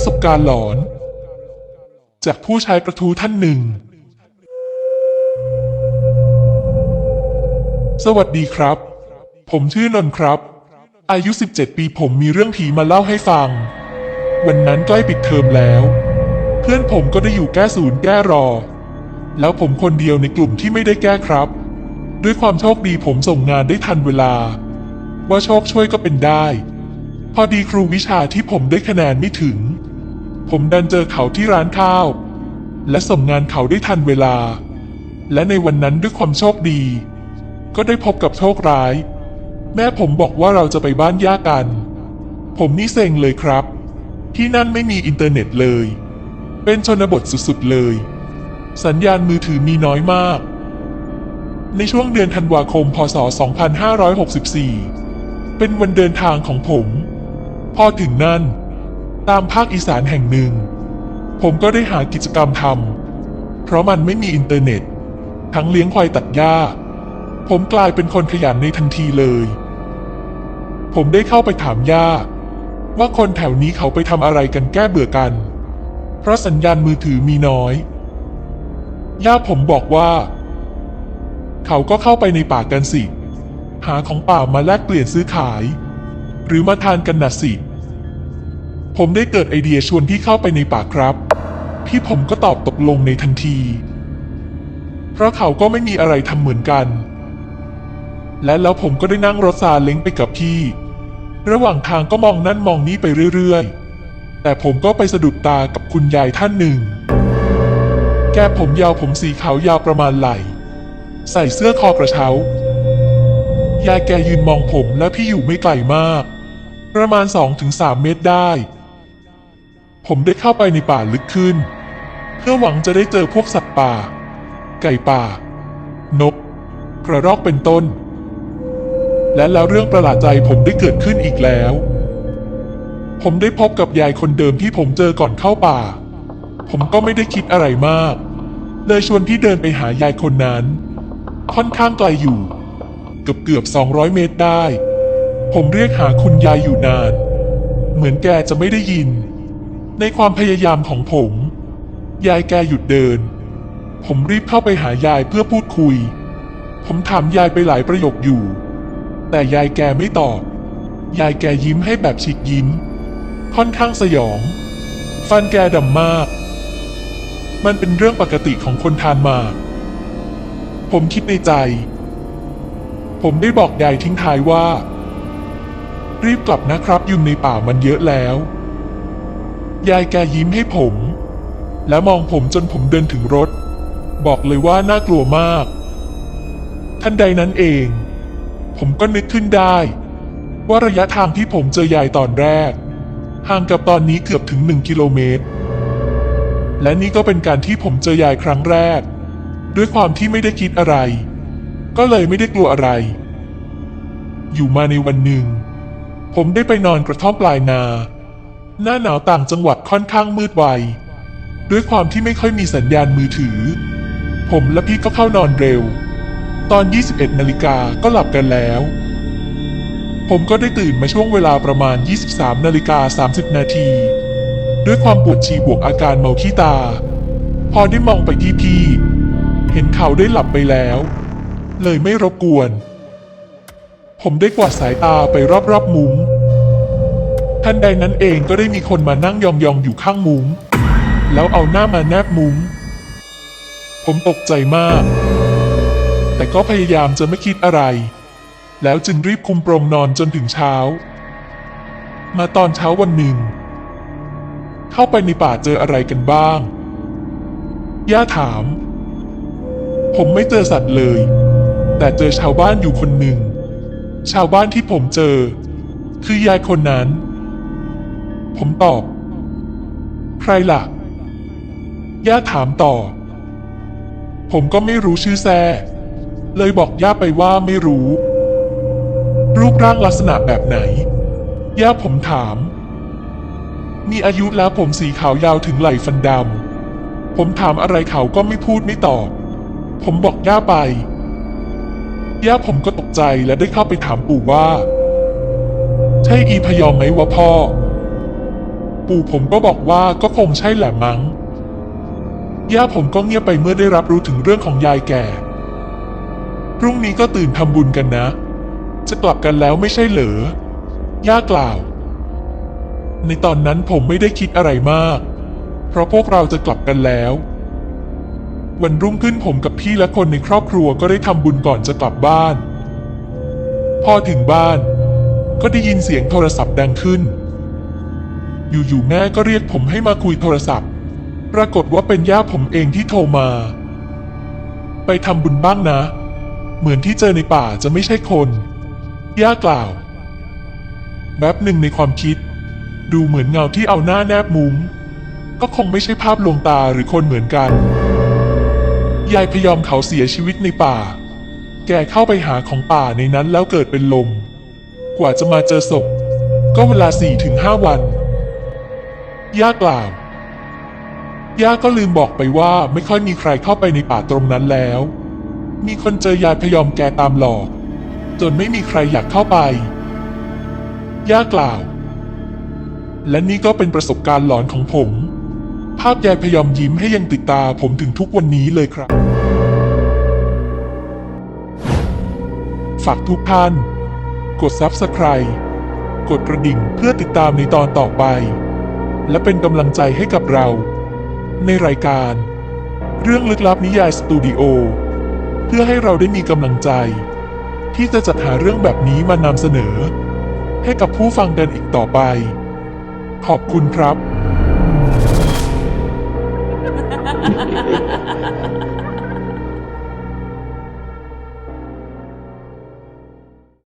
ประสบการณ์หลอน จากผู้ใช้กระทู้ท่านหนึ่ง สวัสดีครับ ผมชื่อนนท์ครับ อายุ 17 ปีผมมีเรื่องผีมาเล่าให้ฟัง วันนั้นใกล้ปิดเทอมแล้ว เพื่อนผมก็ได้อยู่แก้ศูนย์แก้รอ แล้วผมคนเดียวในกลุ่มที่ไม่ได้แก้ครับ ด้วยความโชคดีผมส่งงานได้ทันเวลา ว่าโชคช่วยก็เป็นได้พอดีครูวิชาที่ผมได้คะแนนไม่ถึง ผมดันเจอเขาที่ร้านข้าว และส่งงานเขาได้ทันเวลา และในวันนั้นด้วยความโชคดี ก็ได้พบกับโชคร้าย แม่ผมบอกว่าเราจะไปบ้านย่ากัน ผมนี่เซ็งเลยครับ ที่นั่นไม่มีอินเทอร์เน็ตเลย เป็นชนบทสุดๆเลย สัญญาณมือถือมีน้อยมาก ในช่วงเดือนธันวาคม พศ 2564 เป็นวันเดินทางของผม พอถึงนั่น ตามภาคอีสานแห่งหนึ่ง ผมก็ได้หากิจกรรมทำเพราะมันไม่มีอินเทอร์เน็ต ทั้งเลี้ยงควายตัดหญ้า ผมกลายเป็นคนขยันในทันทีเลย ผมได้เข้าไปถามย่าว่าคนแถวนี้เขาไปทำอะไรกันแก้เบื่อกัน เพราะสัญญาณมือถือมีน้อย ย่าผมบอกว่า เขาก็เข้าไปในป่ากันสิ หาของป่ามาแลกเปลี่ยนซื้อขาย หรือมาทานกันนะสิ ผมได้เกิดไอเดียชวนพี่เข้าไปในป่าครับ พี่ผมก็ตอบตกลงในทันที เพราะเขาก็ไม่มีอะไรทำเหมือนกัน และแล้วผมก็ได้นั่งรถซาเล้งไปกับพี่ ระหว่างทางก็มองนั่นมองนี้ไปเรื่อยๆ แต่ผมก็ไปสะดุดตากับคุณยายท่านหนึ่ง แกผมยาวผมสีขาวยาวประมาณไหล่ ใส่เสื้อคอกระเช้ายายแกยืนมองผมและพี่อยู่ไม่ไกลมาก ประมาณ 2-3 เมตรได้ ผมได้เข้าไปในป่าลึกขึ้น เพื่อหวังจะได้เจอพวกสัตว์ป่า ไก่ป่า นก กระรอกเป็นต้น และแล้วเรื่องประหลาดใจผมได้เกิดขึ้นอีกแล้ว ผมได้พบกับยายคนเดิมที่ผมเจอก่อนเข้าป่า ผมก็ไม่ได้คิดอะไรมาก เลยชวนพี่เดินไปหายายคนนั้น ค่อนข้างไกลอยู่ เกือบเกือบ200 เมตรได้ ผมเรียกหาคุณยายอยู่นาน เหมือนแกจะไม่ได้ยิน ในความพยายามของผม ยายแกหยุดเดิน ผมรีบเข้าไปหายายเพื่อพูดคุย ผมถามยายไปหลายประโยคอยู่ แต่ยายแกไม่ตอบ ยายแกยิ้มให้แบบฉีกยิ้ม ค่อนข้างสยอง ฟันแกดำมาก มันเป็นเรื่องปกติของคนทานมาก ผมคิดในใจ ผมได้บอกยายทิ้งท้ายว่า รีบกลับนะครับยุงในป่ามันเยอะแล้ว ยายแกยิ้มให้ผม และมองผมจนผมเดินถึงรถ บอกเลยว่าน่ากลัวมากทันใดนั้นเอง ผมก็นึกขึ้นได้ ว่าระยะทางที่ผมเจอยายตอนแรก ห่างกับตอนนี้เกือบถึงหนึ่งกิโลเมตร และนี่ก็เป็นการที่ผมเจอยายครั้งแรก ด้วยความที่ไม่ได้คิดอะไร ก็เลยไม่ได้กลัวอะไร อยู่มาในวันหนึ่ง ผมได้ไปนอนกระท่อมปลายนา หน้าหนาวต่างจังหวัดค่อนข้างมืดไว ด้วยความที่ไม่ค่อยมีสัญญาณมือถือ ผมและพี่ก็เข้านอนเร็ว ตอน 21 นาฬิกาก็หลับกันแล้ว ผมก็ได้ตื่นมาช่วงเวลาประมาณ 23 นาฬิกา 30 นาที ด้วยความปวดฉี่บวกอาการเมาขี้ตา พอได้มองไปที่พี่ เห็นเขาได้หลับไปแล้ว เลยไม่รบกวน ผมได้กวาดสายตาไปรอบๆมุง้ งทันใดนั้นเองก็ได้มีคนมานั่งยองๆอยู่ข้างมุง้ง แล้วเอาหน้ามาแนบมุง้ง ผมตกใจมาก แต่ก็พยายามจะไม่คิดอะไร แล้วจึงรีบคุมโปรงนอนจนถึงเช้า มาตอนเช้าวันหนึ่ง เข้าไปในป่าเจออะไรกันบ้าง ย่าถาม ผมไม่เจอสัตว์เลย แต่เจอชาวบ้านอยู่คนหนึ่ง ชาวบ้านที่ผมเจอ คือยายคนนั้น ผมตอบ ใครล่ะ ย่าถามต่อ ผมก็ไม่รู้ชื่อแซ่ เลยบอกย่าไปว่าไม่รู้ รูปร่างลักษณะแบบไหน ย่าผมถาม มีอายุแล้วผมสีขาวยาวถึงไหล่ฟันดำ ผมถามอะไรเขาก็ไม่พูดไม่ตอบ ผมบอกย่าไป ย่าผมก็ตกใจและได้เข้าไปถามปู่ว่า ใช่อีพยอมไหมวะพ่อ ปู่ผมก็บอกว่าก็คงใช่แหละมั้ง ย่าผมก็เงียบไปเมื่อได้รับรู้ถึงเรื่องของยายแก่ พรุ่งนี้ก็ตื่นทำบุญกันนะ จะกลับกันแล้วไม่ใช่เหรอย่ากล่าว ในตอนนั้นผมไม่ได้คิดอะไรมาก เพราะพวกเราจะกลับกันแล้ว วันรุ่งขึ้นผมกับพี่และคนในครอบครัวก็ได้ทำบุญก่อนจะกลับบ้าน พอถึงบ้านก็ได้ยินเสียงโทรศัพท์ดังขึ้น อยู่ๆแม่ก็เรียกผมให้มาคุยโทรศัพท์ ปรากฏว่าเป็นย่าผมเองที่โทรมา ไปทำบุญบ้างนะ เหมือนที่เจอในป่าจะไม่ใช่คน ย่ากล่าวแป๊บหนึ่งในความคิด ดูเหมือนเงาที่เอาหน้าแนบมุง้งก็คงไม่ใช่ภาพลวงตาหรือคนเหมือนกัน ยายพยอมเขาเสียชีวิตในป่า แกเข้าไปหาของป่าในนั้นแล้วเกิดเป็นลม กว่าจะมาเจอศพ ก็เวลาสี่ถึงห้าวัน ย่ากล่าว ย่าก็ลืมบอกไปว่าไม่ค่อยมีใครเข้าไปในป่าตรงนั้นแล้ว มีคนเจอยายพยอมแกตามหลอก จนไม่มีใครอยากเข้าไป ย่ากล่าว และนี่ก็เป็นประสบการณ์หลอนของผม ภาพยายพยอมยิ้มให้ยังติดตาผมถึงทุกวันนี้เลยครับ ฝากทุกท่าน กด Subscribe กดกระดิ่งเพื่อติดตามในตอนต่อไป และเป็นกำลังใจให้กับเรา ในรายการ เรื่องลึกลับนิยายสตูดิโอเพื่อให้เราได้มีกำลังใจ ที่จะจัดหาเรื่องแบบนี้มานำเสนอ ให้กับผู้ฟังกันอีกต่อไป ขอบคุณครับ